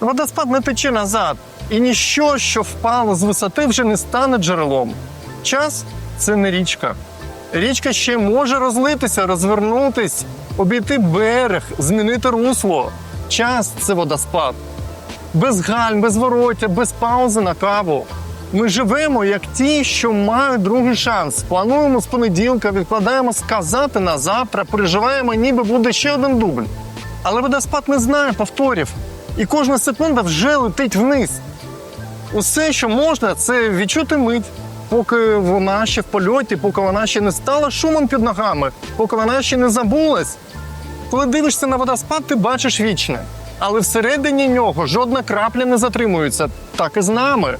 Водоспад не тече назад, і ніщо, що впало з висоти, вже не стане джерелом. Час це не річка. Річка ще може розлитися, розвернутись, обійти берег, змінити русло. Час це водоспад. Без гальм, без вороття, без паузи на каву. Ми живемо як ті, що мають другий шанс. Плануємо з понеділка, відкладаємо сказати на завтра, переживаємо, ніби буде ще один дубль. Але водоспад не знає повторів, і кожна секунда вже летить вниз. Усе, що можна, це відчути мить, поки вона ще в польоті, поки вона ще не стала шумом під ногами, поки вона ще не забулась. Коли дивишся на водоспад, ти бачиш вічне. Але всередині нього жодна крапля не затримується. Так і з нами.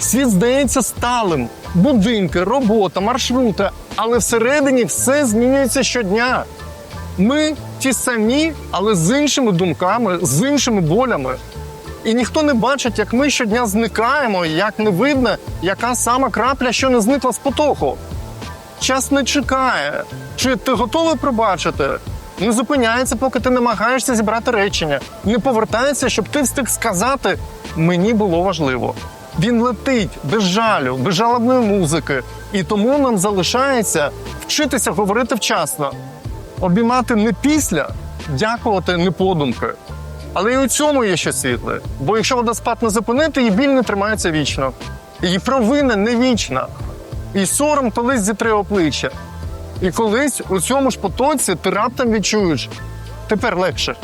Світ здається сталим. Будинки, робота, маршрути. Але всередині все змінюється щодня. Ми ті самі, але з іншими думками, з іншими болями. І ніхто не бачить, як ми щодня зникаємо, як не видно, яка сама крапля, що не зникла з потоку. Час не чекає. Чи ти готовий пробачити? Не зупиняється, поки ти намагаєшся зібрати речення. Не повертається, щоб ти встиг сказати мені було важливо. Він летить без жалю, без жалобної музики. І тому нам залишається вчитися говорити вчасно, обіймати не після, дякувати не подумки. Але і у цьому є ще світле. Бо якщо водоспад не зупинити, її біль не тримається вічно. Її провина не вічна. І сором колись зітре обличчя. І колись у цьому ж потоці ти раптом відчуєш тепер легше.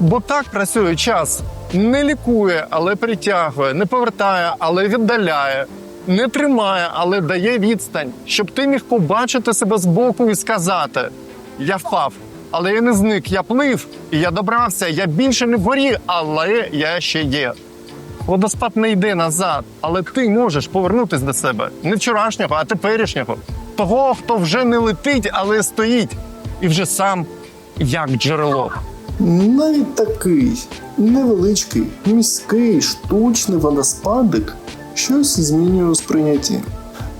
Бо так працює час. Не лікує, але притягує, не повертає, але віддаляє, не тримає, але дає відстань, щоб ти міг побачити себе збоку і сказати: Я впав, але я не зник, я плив, і я добрався, я більше не вгорі, але я ще є. Водоспад не йде назад, але ти можеш повернутися до себе не вчорашнього, а теперішнього. Того, хто вже не летить, але стоїть, і вже сам як джерело. Навіть такий невеличкий, міський, штучний водоспадик щось змінює у сприйнятті.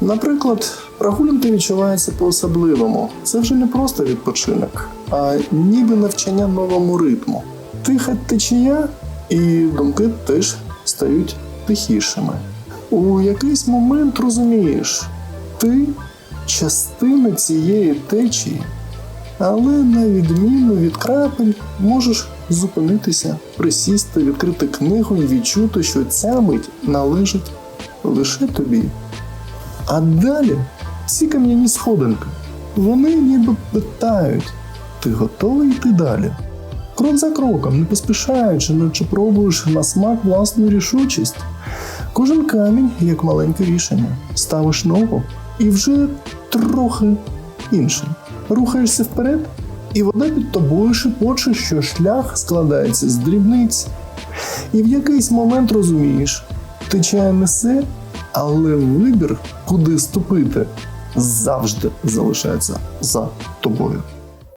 Наприклад, прогулянки відчуваються по-особливому. Це вже не просто відпочинок, а ніби навчання новому ритму. Тиха течія, і думки теж стають тихішими. У якийсь момент розумієш, ти частина цієї течії, але на відміну від крапель можеш зупинитися, присісти, відкрити книгу і відчути, що ця мить належить лише тобі. А далі ці кам'яні сходинки, вони ніби питають, ти готовий йти далі? Крок за кроком, не поспішаючи, наче пробуєш на смак власну рішучість. Кожен камінь як маленьке рішення. Ставиш ногу і вже трохи інший. Рухаєшся вперед, і вода під тобою шепоче, що шлях складається з дрібниць. І в якийсь момент розумієш, течія несе, але вибір, куди ступити, завжди залишається за тобою.